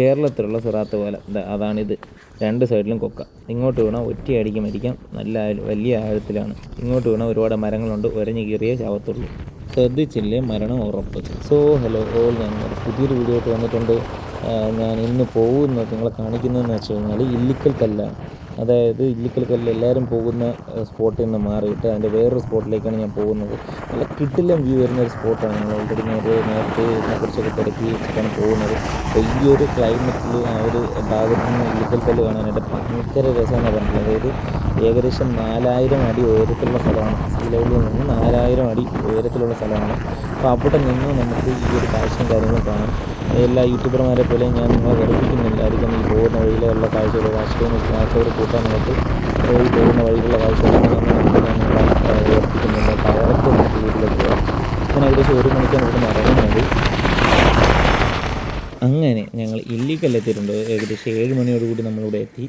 കേരളത്തിലുള്ള സിറാത്ത് പോലെ. അതാണിത്. രണ്ട് സൈഡിലും കൊക്ക. ഇങ്ങോട്ട് വീണാൽ ഒറ്റയടിക്ക് മരിക്കാം. നല്ല വലിയ ആഴത്തിലാണ്. ഇങ്ങോട്ട് വീണാൽ ഒരുപാട് മരങ്ങളുണ്ട്. ഒരഞ്ഞു കീറിയേ ചാവത്തുള്ളൂ. ശ്രദ്ധിച്ചില്ലേ മരണം ഉറപ്പ്. സോ ഹലോ ഓൾ ഞാൻ പുതിയൊരു വീഡിയോ ആയിട്ട് വന്നിട്ടുണ്ട് ഞാൻ ഇന്ന് പോകുന്നത് നിങ്ങളെ കാണിക്കുന്നതെന്ന് വെച്ച് കഴിഞ്ഞാൽ ഇല്ലിക്കൽ കല്ലാണ്. അതായത് ഇല്ലിക്കൽ കല്ല് എല്ലാവരും പോകുന്ന സ്പോട്ടിൽ നിന്ന് മാറിയിട്ട് അതിന്റെ വേറൊരു സ്പോട്ടിലേക്കാണ് ഞാൻ പോകുന്നത്. നല്ല കിട്ടില്ല വ്യൂ വരുന്ന ഒരു സ്പോട്ടാണ് ഞങ്ങൾ ഓൾറെഡി നേരെ നേരത്തെ നേരത്തെ ഇതിനെക്കുറിച്ചൊക്കെ തിരക്കി വെച്ചിട്ടാണ് പോകുന്നത്. അപ്പോൾ ഈ ഒരു ക്ലൈമറ്റിൽ ആ ഒരു ഭാഗത്ത് നിന്ന് ഇല്ലിക്കൽ കല്ല് കാണാനായിട്ട് ഭയങ്കര രസമാണ് പറഞ്ഞത് അതായത് ഏകദേശം നാലായിരം അടി ഉയരത്തിലുള്ള സ്ഥലമാണ്. സീ ലെവലിൽ നിന്ന് നാലായിരം അടി ഉയരത്തിലുള്ള സ്ഥലമാണ്. അപ്പോൾ അവിടെ നിന്ന് നമുക്ക് ഈ ഒരു കാഴ്ചയും കാര്യങ്ങളും കാണാം. എല്ലാ യൂട്യൂബർമാരെ പോലെ ഞാൻ നിങ്ങളെ വെറുപ്പിക്കുന്നില്ലായിരിക്കും ഈ പോകുന്ന വഴിയിലുള്ള കാഴ്ചകൾ വാശിയും വാച്ചവർ കൂട്ടാനായിട്ട് ഈ പോകുന്ന വഴിയിലുള്ള കാഴ്ചകളൊന്നും ഞാൻ നിങ്ങളെ ഘടിപ്പിക്കുന്നില്ല നമുക്ക് വീട്ടിലേക്ക് പോകാം. ഞാൻ ഏകദേശം ഒരു മണിക്കാണ് ഇവിടുന്ന് ഇറങ്ങുന്നത്. അങ്ങനെ ഞങ്ങൾ ഇല്ലിക്കൽ എത്തിയിട്ടുണ്ട്. ഏകദേശം ഏഴ് മണിയോടുകൂടി നമ്മളിവിടെ എത്തി.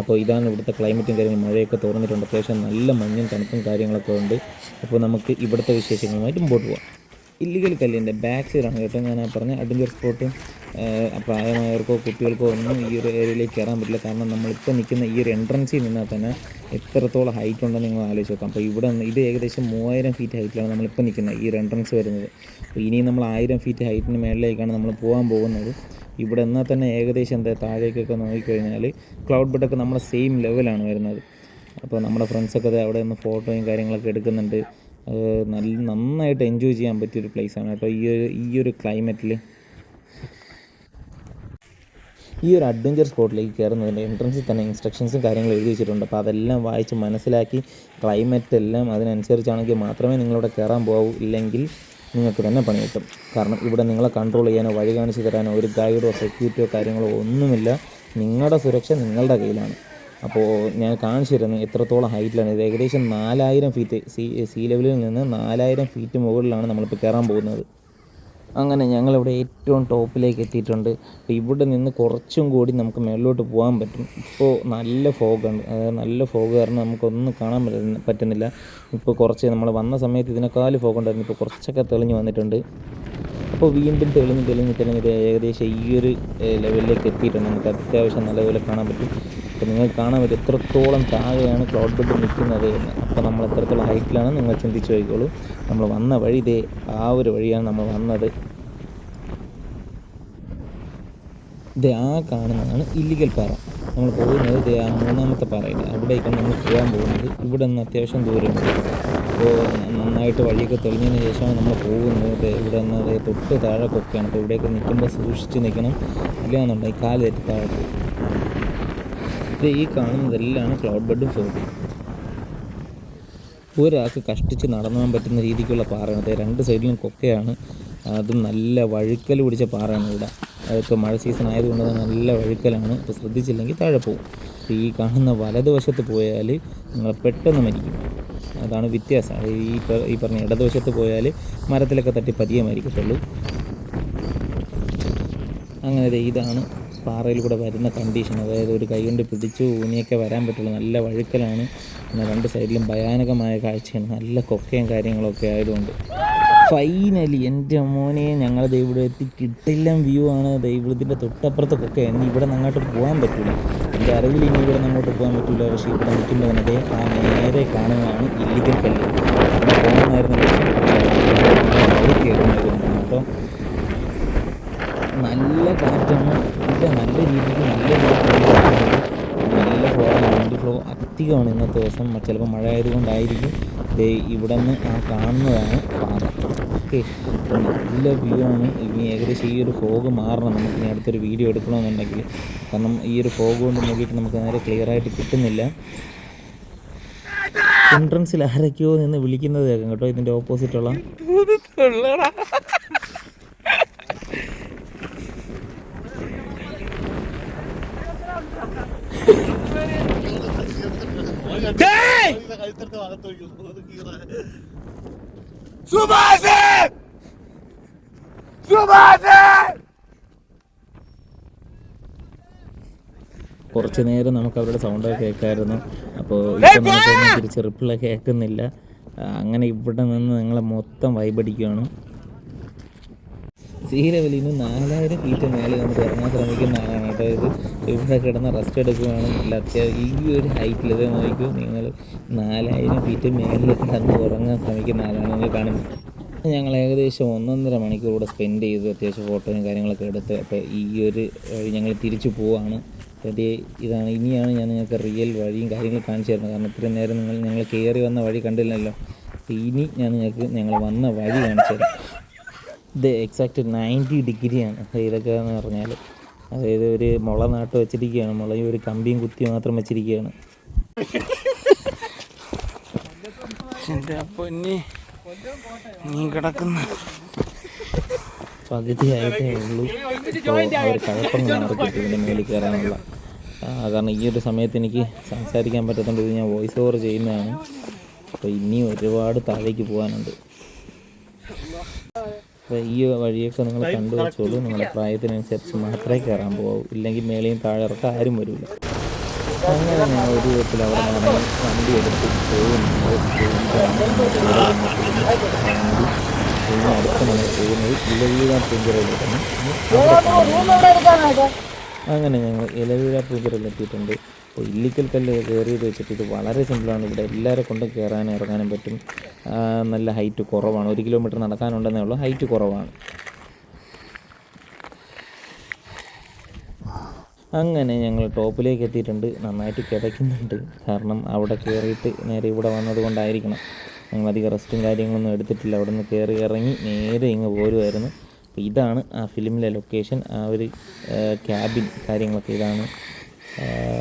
അപ്പോൾ ഇതാണ് ഇവിടുത്തെ ക്ലൈമറ്റും കാര്യങ്ങളും. മഴയൊക്കെ തുറന്നിട്ടുണ്ട് അത്യാവശ്യം നല്ല മഞ്ഞും തണുപ്പും കാര്യങ്ങളൊക്കെ ഉണ്ട്. അപ്പോൾ നമുക്ക് ഇവിടുത്തെ വിശേഷങ്ങളുമായിട്ട് മുമ്പോട്ട് പോകാം. ഇല്ലിക്കൽ കല്ലിന്റെ ബാക്ക് സൈഡാണ് കേട്ടോ. ഞാൻ പറഞ്ഞ അഡ്വഞ്ചർ സ്പോട്ട് പ്രായമായവർക്കോ കുട്ടികൾക്കോ ഒന്നും ഈ ഒരു ഏരിയയിലേക്ക് കയറാൻ പറ്റില്ല. കാരണം നമ്മളിപ്പോൾ നിൽക്കുന്ന ഈ ഒരു എൻട്രൻസിൽ നിന്നാൽ തന്നെ എത്രത്തോളം ഹൈറ്റ് ഉണ്ടെന്ന് നിങ്ങൾ ആലോചിച്ച് നോക്കാം. അപ്പോൾ ഇവിടെ ഇത് ഏകദേശം മൂവായിരം ഫീറ്റ് ഹൈറ്റിലാണ് നമ്മളിപ്പോൾ നിൽക്കുന്നത് ഈ ഒരു എൻട്രൻസ് വരുന്നത്. അപ്പോൾ ഇനിയും നമ്മൾ ആയിരം ഫീറ്റ് ഹൈറ്റിന് മേളിലേക്കാണ് നമ്മൾ പോകാൻ പോകുന്നത്. ഇവിടെ എന്നാൽ തന്നെ ഏകദേശം എന്താ താഴേക്കൊക്കെ നോക്കിക്കഴിഞ്ഞാൽ ക്ലൗഡ് ബെഡൊക്കെ നമ്മുടെ സെയിം ലെവലാണ് വരുന്നത്. അപ്പോൾ നമ്മുടെ ഫ്രണ്ട്സൊക്കെ അവിടെ നിന്ന് ഫോട്ടോയും കാര്യങ്ങളൊക്കെ എടുക്കുന്നുണ്ട്. നല്ല നന്നായിട്ട് എൻജോയ് ചെയ്യാൻ പറ്റിയൊരു പ്ലേസാണ് കേട്ടോ. ഈ ഒരു ഈ ഒരു ക്ലൈമറ്റിൽ ഈ ഒരു അഡ്വഞ്ചർ സ്പോട്ടിലേക്ക് കയറുന്നതിന്റെ എൻട്രൻസിൽ തന്നെ ഇൻസ്ട്രക്ഷൻസും കാര്യങ്ങളും എഴുതി വെച്ചിട്ടുണ്ട്. അപ്പോൾ അതെല്ലാം വായിച്ച് മനസ്സിലാക്കി ക്ലൈമറ്റ് എല്ലാം അതിനനുസരിച്ചാണെങ്കിൽ മാത്രമേ നിങ്ങളിവിടെ കയറാൻ പോകൂ. ഇല്ലെങ്കിൽ നിങ്ങൾക്ക് തന്നെ പണി കിട്ടും. കാരണം ഇവിടെ നിങ്ങളെ കൺട്രോൾ ചെയ്യാനോ വഴി കാണിച്ച് തരാനോ ഒരു ഗൈഡോ സെക്യൂരിറ്റിയോ കാര്യങ്ങളോ ഒന്നുമില്ല. നിങ്ങളുടെ സുരക്ഷ നിങ്ങളുടെ കയ്യിലാണ്. അപ്പോൾ ഞാൻ കാണിച്ചു തരുന്നത് എത്രത്തോളം ഹൈറ്റിലാണ്. ഇത് ഏകദേശം നാലായിരം ഫീറ്റ് സീ സീ ലെവലിൽ നിന്ന് നാലായിരം ഫീറ്റ് മുകളിലാണ് നമ്മളിപ്പോൾ കയറാൻ പോകുന്നത്. അങ്ങനെ ഞങ്ങളിവിടെ ഏറ്റവും ടോപ്പിലേക്ക് എത്തിയിട്ടുണ്ട്. അപ്പോൾ ഇവിടെ നിന്ന് കുറച്ചും കൂടി നമുക്ക് മേളിലോട്ട് പോകാൻ പറ്റും. ഇപ്പോൾ നല്ല ഫോഗാണ് നല്ല ഫോഗ് കാരണം നമുക്കൊന്നും കാണാൻ പറ്റുന്ന- പറ്റുന്നില്ല. ഇപ്പോൾ കുറച്ച് നമ്മൾ വന്ന സമയത്ത് ഇതിനേക്കാൾ ഫോഗ് ഉണ്ടായിരുന്നു. ഇപ്പോൾ കുറച്ചൊക്കെ തെളിഞ്ഞ് വന്നിട്ടുണ്ട്. അപ്പോൾ വീണ്ടും തെളിഞ്ഞ് തെളിഞ്ഞ് തെളിഞ്ഞ് ഏകദേശം ഈ ഒരു ലെവലിലേക്ക് എത്തിയിട്ടുണ്ട്. നമുക്ക് അത്യാവശ്യം നല്ലപോലെ കാണാൻ പറ്റും. അപ്പോൾ നിങ്ങൾക്ക് കാണാൻ പറ്റും എത്രത്തോളം താഴെയാണ് ക്ലൗഡ് ബെഡ് നിൽക്കുന്നത് എന്ന്. അപ്പോൾ നമ്മൾ എത്രത്തോളം ഹൈറ്റിലാണ് നിങ്ങൾ ചിന്തിച്ച് നോക്കിക്കോളൂ. നമ്മൾ വന്ന വഴി ഇതേ ആ ഒരു വഴിയാണ് നമ്മൾ വന്നത്. ഇത് ആ കാണുന്നതാണ് ഇല്ലിക്കൽ പാറ. നമ്മൾ പോകുന്നത് ഇത് ആ മൂന്നാമത്തെ പാറയില്ല അവിടേക്കാണ് നമ്മൾ പോകാൻ പോകുന്നത്. ഇവിടെ നിന്ന് അത്യാവശ്യം ദൂരമുണ്ട്. അപ്പോൾ നന്നായിട്ട് വഴിയൊക്കെ തെളിഞ്ഞതിന് ശേഷമാണ് നമ്മൾ പോകുന്നത്. ഇവിടെ നിന്ന് തൊട്ട് താഴെ കൊക്കെയാണ്. അപ്പോൾ ഇവിടെയൊക്കെ നിൽക്കുമ്പോൾ സൂക്ഷിച്ച് നിൽക്കണം. ഇല്ലാന്നുണ്ടെങ്കിൽ കാൽ തെറ്റി താഴെ പോകും. ഇത് ഈ കാണുന്നതെല്ലാം ക്ലൗഡ് ബെഡും ഫോഗും ഒരാൾക്ക് കഷ്ടിച്ച് നടന്നു പറ്റുന്ന രീതിക്കുള്ള പാറയാണ്. ദേ രണ്ട് സൈഡിലും കൊക്കയാണ്. അതും നല്ല വഴുക്കൽ പിടിച്ച പാറയാണ് ഇവിടെ. അതൊക്കെ മഴ സീസൺ ആയതുകൊണ്ട് തന്നെ നല്ല വഴുക്കലാണ്. അപ്പോൾ ശ്രദ്ധിച്ചില്ലെങ്കിൽ താഴെ പോകും. ഈ കാണുന്ന വലതുവശത്ത് പോയാൽ നിങ്ങൾ പെട്ടെന്ന് മരിക്കും. അതാണ് വ്യത്യാസം. ഈ ഈ പറഞ്ഞ ഇടതുവശത്ത് പോയാൽ മരത്തിലൊക്കെ തട്ടി പതിയെ മരിക്കത്തുള്ളൂ. അങ്ങനെ ഇതാണ് പാറയിൽ കൂടെ വരുന്ന കണ്ടീഷൻ അതായത് ഒരു കൈ കൊണ്ട് പിടിച്ചു ഊന്നിയൊക്കെ വരാൻ പറ്റുള്ളൂ നല്ല വഴുക്കലാണ്. പിന്നെ രണ്ട് സൈഡിലും ഭയാനകമായ കാഴ്ചയാണ്. നല്ല കൊക്കയും കാര്യങ്ങളൊക്കെ ആയതുകൊണ്ട്. ഫൈനലി എന്റെ മോനെ ഞങ്ങൾ എത്തി. കിട്ടില്ല വ്യൂ ആണ്. ദൈവത്തിന്റെ തൊട്ടപ്പുറത്ത് കൊക്കെ. ഇനി ഇവിടെ നിന്ന് അങ്ങോട്ട് പോകാൻ പറ്റില്ല എന്റെ അറിവിൽ ഇനി ഇവിടെ അങ്ങോട്ട് പോകാൻ പറ്റില്ല പക്ഷേ ഇവിടെ നിൽക്കുമ്പോൾ തന്നെ ആ നേരെ കാണുന്നതാണ് ഇല്ലിക്കൽ കല്ല്. പോകുന്നതായിരുന്നു കേട്ടോ നല്ല കാറ്റാണ്. ഇല്ല നല്ല രീതിക്ക് നല്ല രീതിക്ക് നല്ല ഫ്ലോ വിൻഡ് ഫ്ലോ അധികമാണ് ഇന്നത്തെ ദിവസം. ചിലപ്പോൾ മഴ ആയതുകൊണ്ടായിരിക്കും. ഇവിടെ നിന്ന് ആ കാണുന്നതാണ് പാറ ഓക്കെ. നല്ല വ്യൂ ആണ്. ഇനി ഏകദേശം ഈ ഒരു ഫോഗ് മാറണം. നമുക്ക് ഇനി അടുത്തൊരു വീഡിയോ എടുക്കണമെന്നുണ്ടെങ്കിൽ. കാരണം ഈ ഒരു ഫോഗ് കൊണ്ട് നോക്കിയിട്ട് നമുക്ക് നേരെ ക്ലിയർ ആയിട്ട് കിട്ടുന്നില്ല. എൻട്രൻസിൽ ആരൊക്കെയോ നിന്ന് വിളിക്കുന്നത് കേൾക്കാം കേട്ടോ ഇതിന്റെ ഓപ്പോസിറ്റുള്ള കുറച്ച് നേരം നമുക്ക് അവരുടെ സൗണ്ട് കേൾക്കായിരുന്നു. അപ്പോൾ ഇപ്പം തിരിച്ച് റിപ്ലൈ കേൾക്കുന്നില്ല. അങ്ങനെ ഇവിടെ നിന്ന് നിങ്ങളെ മൊത്തം വൈബടിക്കുകയാണ് സീ ലെവലിൽ നിന്ന് നാലായിരം ഫീറ്റ് മേലെ വന്നിട്ട് ഇറങ്ങാൻ ശ്രമിക്കുന്ന ആളാണ് ഇത് ഇവിടെ കിടന്ന് റെസ്റ്റ് എടുക്കുകയാണ് നല്ല അത്യാവശ്യം ഈ ഒരു ഹൈറ്റിൽ ഇത് നോക്കൂ നിങ്ങൾ നാലായിരം ഫീറ്റ് മേലിൽ കിടന്ന് ഉറങ്ങാൻ ശ്രമിക്കുന്ന ആളാണ് നിങ്ങൾ കാണുന്നത്. ഞങ്ങൾ ഏകദേശം ഒന്നൊന്നര മണിക്കൂർ ഇവിടെ സ്പെൻഡ് ചെയ്തു അത്യാവശ്യം ഫോട്ടോയും കാര്യങ്ങളൊക്കെ എടുത്ത് അപ്പോൾ ഈ ഒരു ഞങ്ങൾ തിരിച്ചു പോവാണ്. റെഡി ഇതാണ് ഇനിയാണ് ഞാൻ നിങ്ങൾക്ക് റിയൽ വഴിയും കാര്യങ്ങളും കാണിച്ചു തരുന്നത്. കാരണം ഇത്രയും നേരം നിങ്ങൾ ഞങ്ങൾ കയറി വന്ന വഴി കണ്ടില്ലല്ലോ. ഇനി ഞാൻ നിങ്ങൾക്ക് ഞങ്ങൾ വന്ന വഴി കാണിച്ചു തരാം. ഇത് എക്സാക്റ്റ് നയന്റി ഡിഗ്രിയാണ്. ഇതൊക്കെ എന്ന് പറഞ്ഞാൽ അതായത് ഒരു മുള നാട്ട് വെച്ചിരിക്കുകയാണ് മുളയും ഒരു കമ്പിയും കുത്തി മാത്രം വെച്ചിരിക്കുകയാണ് പൊന്നി നീ കിടക്കുന്ന. പകുതിയായിട്ടേ ഉള്ളൂ. കഴപ്പം മാറിക്കിട്ടി ഇതിന്റെ മേളിൽ കയറാനുള്ള. കാരണം ഈ ഒരു സമയത്ത് എനിക്ക് സംസാരിക്കാൻ പറ്റാത്തതുകൊണ്ട് ഇത് ഞാൻ വോയിസ് ഓവർ ചെയ്യുന്നതാണ്. അപ്പോൾ ഇനിയും ഒരുപാട് താഴേക്ക് പോകാനുണ്ട്. ഈ വഴിയൊക്കെ നിങ്ങൾ കണ്ടു വെച്ചോളൂ നിങ്ങളുടെ പ്രായത്തിനനുസരിച്ച് മാത്രമേ കയറാൻ പോകാവൂ ഇല്ലെങ്കിൽ മേളയും താഴെ ഇറക്കാൻ ആരും വരില്ല അങ്ങനെ ഞാൻ ഒരു വിധത്തിൽ അവിടെ നിന്ന് വണ്ടി എടുത്ത് പോകുന്നത് അടുത്ത് നമ്മൾ പോകുന്നത് ഇലവീഴ പൂഞ്ചിറയിലേക്കാണ് അങ്ങനെ ഞങ്ങൾ ഇലവീഴ പൂജറിലെത്തിയിട്ടുണ്ട് അപ്പോൾ ഇല്ലിക്കൽ കല്ല് കയറിയത് വെച്ചിട്ട് ഇത് വളരെ സിമ്പിളാണ്. ഇവിടെ എല്ലാവരെ കൊണ്ടും കയറാനും ഇറങ്ങാനും പറ്റും. നല്ല ഹൈറ്റ് കുറവാണ്. ഒരു കിലോമീറ്റർ നടക്കാനുണ്ടെന്നേ ഉള്ളൂ. ഹൈറ്റ് കുറവാണ്. അങ്ങനെ ഞങ്ങൾ ടോപ്പിലേക്ക് എത്തിയിട്ടുണ്ട്. നന്നായിട്ട് കിടക്കുന്നുണ്ട് കാരണം അവിടെ കയറിയിട്ട് നേരെ ഇവിടെ വന്നത് കൊണ്ടായിരിക്കണം ഞങ്ങൾ അധികം റെസ്റ്റും കാര്യങ്ങളൊന്നും എടുത്തിട്ടില്ല. അവിടെ നിന്ന് കയറി ഇറങ്ങി നേരെ ഇങ്ങ് പോരുമായിരുന്നു അപ്പോൾ ഇതാണ് ആ ഫിലിമിലെ ലൊക്കേഷൻ ആ ഒരു ക്യാബിൻ കാര്യങ്ങളൊക്കെ ഇതാണ്.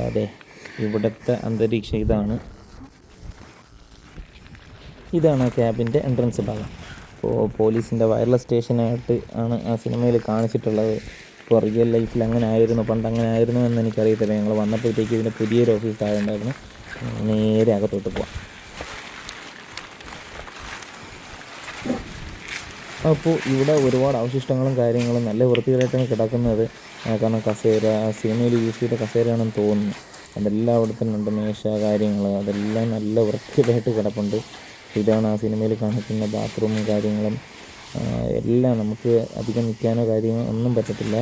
അതെ ഇവിടുത്തെ അന്തരീക്ഷം ഇതാണ്. ഇതാണ് ആ ക്യാബിന്റെ എൻട്രൻസ് ഭാഗം. അപ്പോൾ പോലീസിന്റെ വയർലെസ് സ്റ്റേഷനായിട്ട് ആണ് ആ സിനിമയിൽ കാണിച്ചിട്ടുള്ളത്. ഇപ്പോൾ റിയൽ ലൈഫിൽ അങ്ങനെ ആയിരുന്നു പണ്ട് അങ്ങനെ ആയിരുന്നു എന്ന് എനിക്കറിയത്തില്ല. ഞങ്ങൾ വന്നപ്പോഴത്തേക്ക് ഇതിന്റെ പുതിയൊരു ഓഫീസ് ആയിട്ടുണ്ടായിരുന്നു നേരെ അകത്തോട്ട് പോവാം. അപ്പോൾ ഇവിടെ ഒരുപാട് അവശിഷ്ടങ്ങളും കാര്യങ്ങളും നല്ല വൃത്തികേടായിട്ടാണ് കിടക്കുന്നത് കാരണം കസേര സിനിമയിൽ യൂസ് ചെയ്ത കസേരയാണെന്ന് തോന്നുന്നു. അതെല്ലാം അവിടെ തന്നെ ഉണ്ട് മേശ കാര്യങ്ങൾ അതെല്ലാം നല്ല വൃത്തികേടായിട്ട് കിടപ്പുണ്ട്. ഇതാണ് ആ സിനിമയിൽ കാണിക്കുന്ന ബാത്റൂമും കാര്യങ്ങളും എല്ലാം നമുക്ക് അധികം നിൽക്കാനോ കാര്യമോ ഒന്നും പറ്റത്തില്ല.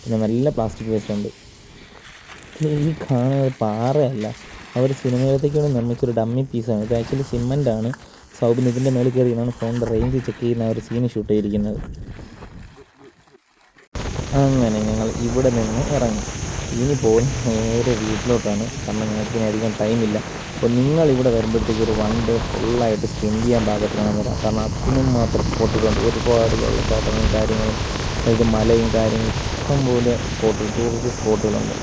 പിന്നെ നല്ല പ്ലാസ്റ്റിക് വേസ്റ്റ് ഉണ്ട്. ഈ കാണുന്നത് പാറയല്ല അവർ സിനിമയിലത്തേക്ക് വേണ്ടി നിർമ്മിച്ചൊരു ഡമ്മി പീസാണ് ഇത് ആക്ച്വലി സിമന്റാണ് സൗബിൻ ഇതിന്റെ മേളിൽ കയറിയാണ് ഫോണിന്റെ റേഞ്ച് ചെക്ക് ചെയ്യുന്ന ഒരു സീന് ഷൂട്ട് ചെയ്തിരിക്കുന്നത്. അങ്ങനെ ഞങ്ങൾ ഇവിടെ നിന്ന് ഇറങ്ങി. ഇനി പോയി നേരെ വീട്ടിലോട്ടാണ്. കാരണം ഞങ്ങൾക്ക് ഇനി അധികം ടൈമില്ല അപ്പോൾ നിങ്ങൾ ഇവിടെ വരുമ്പോഴത്തേക്ക് ഒരു വൺ ഡേ ഫുള്ളായിട്ട് സ്പെൻഡ് ചെയ്യാൻ പാകത്തിലാണ് വരാം. കാരണം അതിനും മാത്രം സ്പോട്ടുകളുണ്ട് ഒരുപാട് വെള്ളച്ചാട്ടങ്ങളും കാര്യങ്ങളും അതായത് മലയും കാര്യങ്ങളും ഇഷ്ടംപോലെ സ്പോട്ടുകൾ ടൂറിസ്റ്റ് സ്പോട്ടുകളുണ്ട്.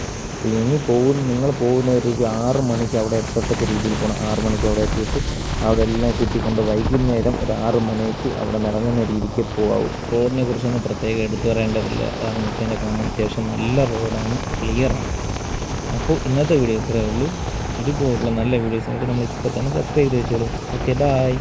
ഇനി പോകുന്ന നിങ്ങൾ പോകുന്ന ഒരു ആറ് മണിക്ക് അവിടെ എത്തത്തക്ക രീതിയിൽ പോകണം ആറ് മണിക്ക് അവിടെ എത്തിയിട്ട് അവിടെ എല്ലാം ചുറ്റിക്കൊണ്ട് വൈകുന്നേരം ഒരു ആറ് മണിക്ക് അവിടെ നിറങ്ങുന്ന രീതിക്ക് പോകാവും റോഡിനെ കുറിച്ചൊന്നും പ്രത്യേകം എടുത്തു പറയേണ്ടതില്ല. കാരണം ഇതിന്റെ കാണാൻ അത്യാവശ്യം നല്ല റോഡാണ്. ക്ലിയറാണ് അപ്പോൾ ഇന്നത്തെ വീഡിയോ ഇത്രയേ ഉള്ളൂ. ഇതുപോലുള്ള നല്ല വീഡിയോസിനായിട്ട് നമ്മൾ ഇപ്പോൾ തന്നെ സബ്സ്ക്രൈബ് ചെയ്ത് വെച്ചോളൂ. Okay bye